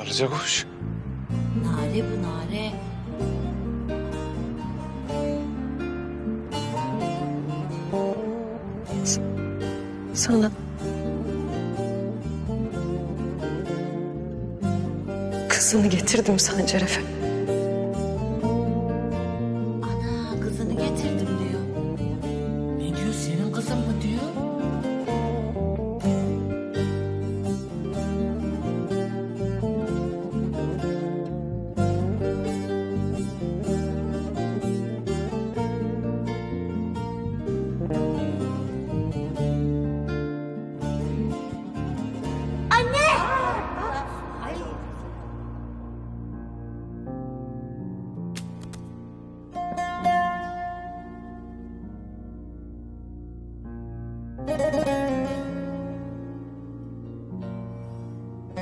Arıca kuş. Nare bu nare. Sana... Kızını getirdim Sancar Efendi.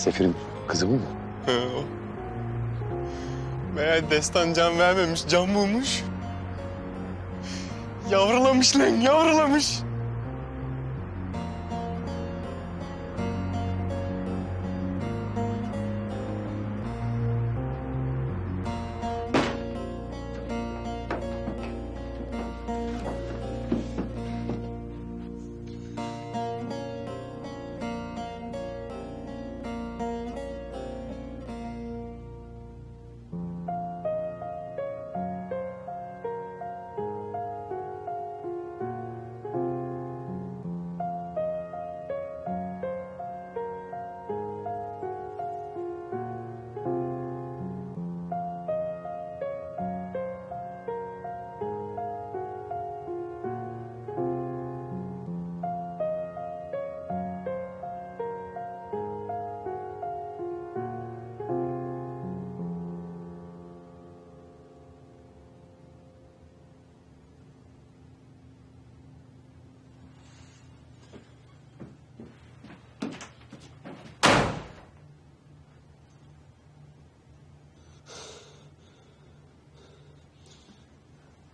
Sefir'in kızı bu mu? He, o. Meğer destan can vermemiş, can bulmuş. Yavrulamış lan, yavrulamış.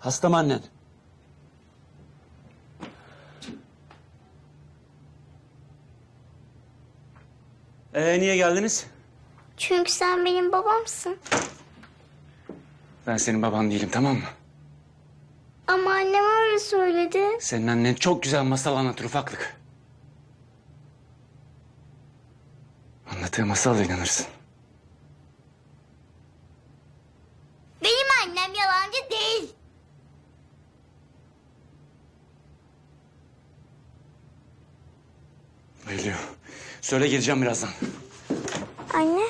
Hasta mı annen? Ee niye geldiniz? Çünkü sen benim babamsın. Ben senin baban değilim tamam mı? Ama annem öyle söyledi. Senin annen çok güzel masal anlatır ufaklık. Anlattığı masal inanırsın. Benim annem yalancı değil. Bayılıyor. Söyle geleceğim birazdan. Anne.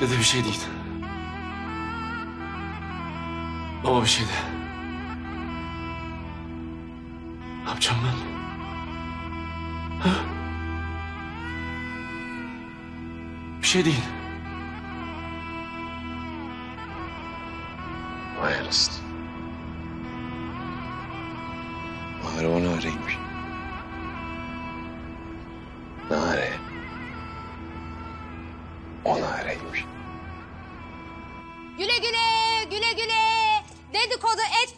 Dede bir şey değil. Baba bir şeydi. Yapacağım ben? Ha? Bir şey değil. Vay anasını. Nare o nareymiş. Nare. O nareymiş. Güle güle, güle güle. Dedikodu etmeyin.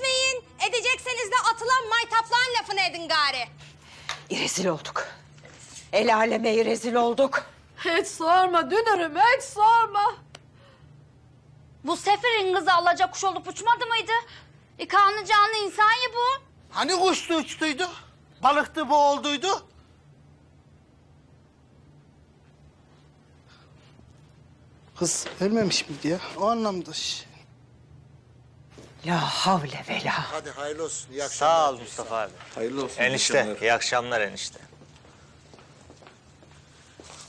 Atılan maytaplan lafını edin gari. Rezil olduk. El aleme rezil olduk. Hiç sorma dünürüm hiç sorma. Bu Sefer'in kızı alacak kuş olup uçmadı mıydı? E kanlı canlı insan ya bu. Hani kuştu uçtuydu? Balıktı boğulduydu? Kız ölmemiş miydi ya? O anlamda. şş. La havle ve la. Hadi hayırlı olsun. İyi Sağ ol Mustafa abi. Hayırlı olsun. Enişte, iyi akşamlar enişte.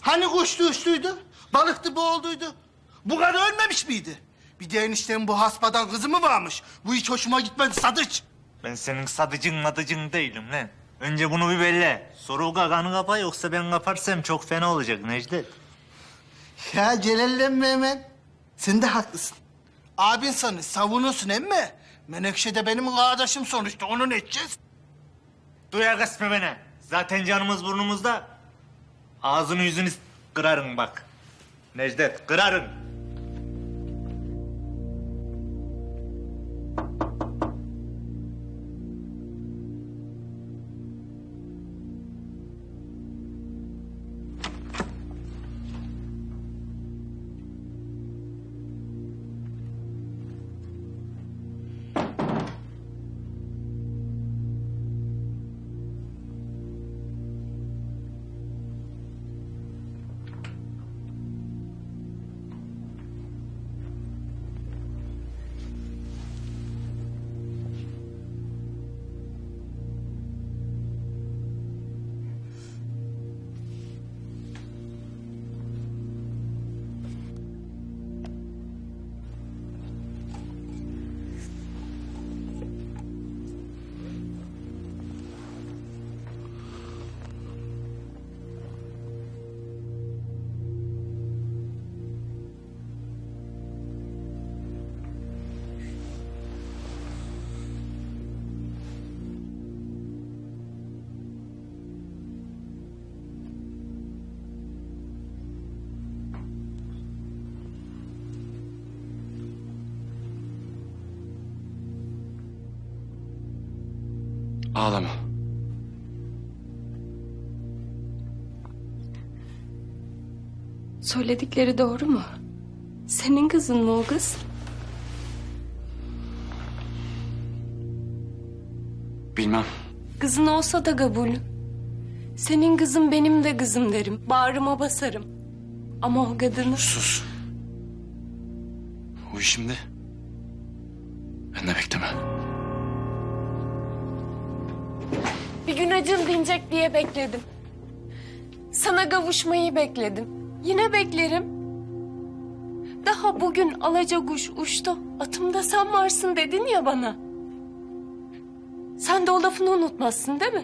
Hani kuştu uçtuydu? Balıktı boğulduydu. Bu kadar ölmemiş miydi? Bir de eniştemin bu haspadan kızı mı varmış? Bu hiç hoşuma gitmedi Sadıç. Ben senin sadıcın madıcın değilim lan. Önce bunu bir belli. Sonra o gaganı kapa yoksa ben kaparsam çok fena olacak Necdet. Ya celallenme hemen. Sen de haklısın. Abin seni savunursun emme. Menekşe de benim kardeşim sonuçta. Onu ne edeceğiz? Duyar kısmı beni. Zaten canımız burnumuzda. Ağzını yüzünü kırarım bak. Necdet kırarım. Ağlama. Söyledikleri doğru mu? Senin kızın mı o kız? Bilmem. Kızın olsa da kabul. Senin kızın benim de kızım derim. Bağrıma basarım. Ama o kadını... Sus. O şimdi. Ben de bekleme. Bir gün acın dinecek diye bekledim. Sana kavuşmayı bekledim. Yine beklerim. Daha bugün alaca kuş uçtu. Atımda sen varsın dedin ya bana. Sen de o lafını unutmazsın değil mi?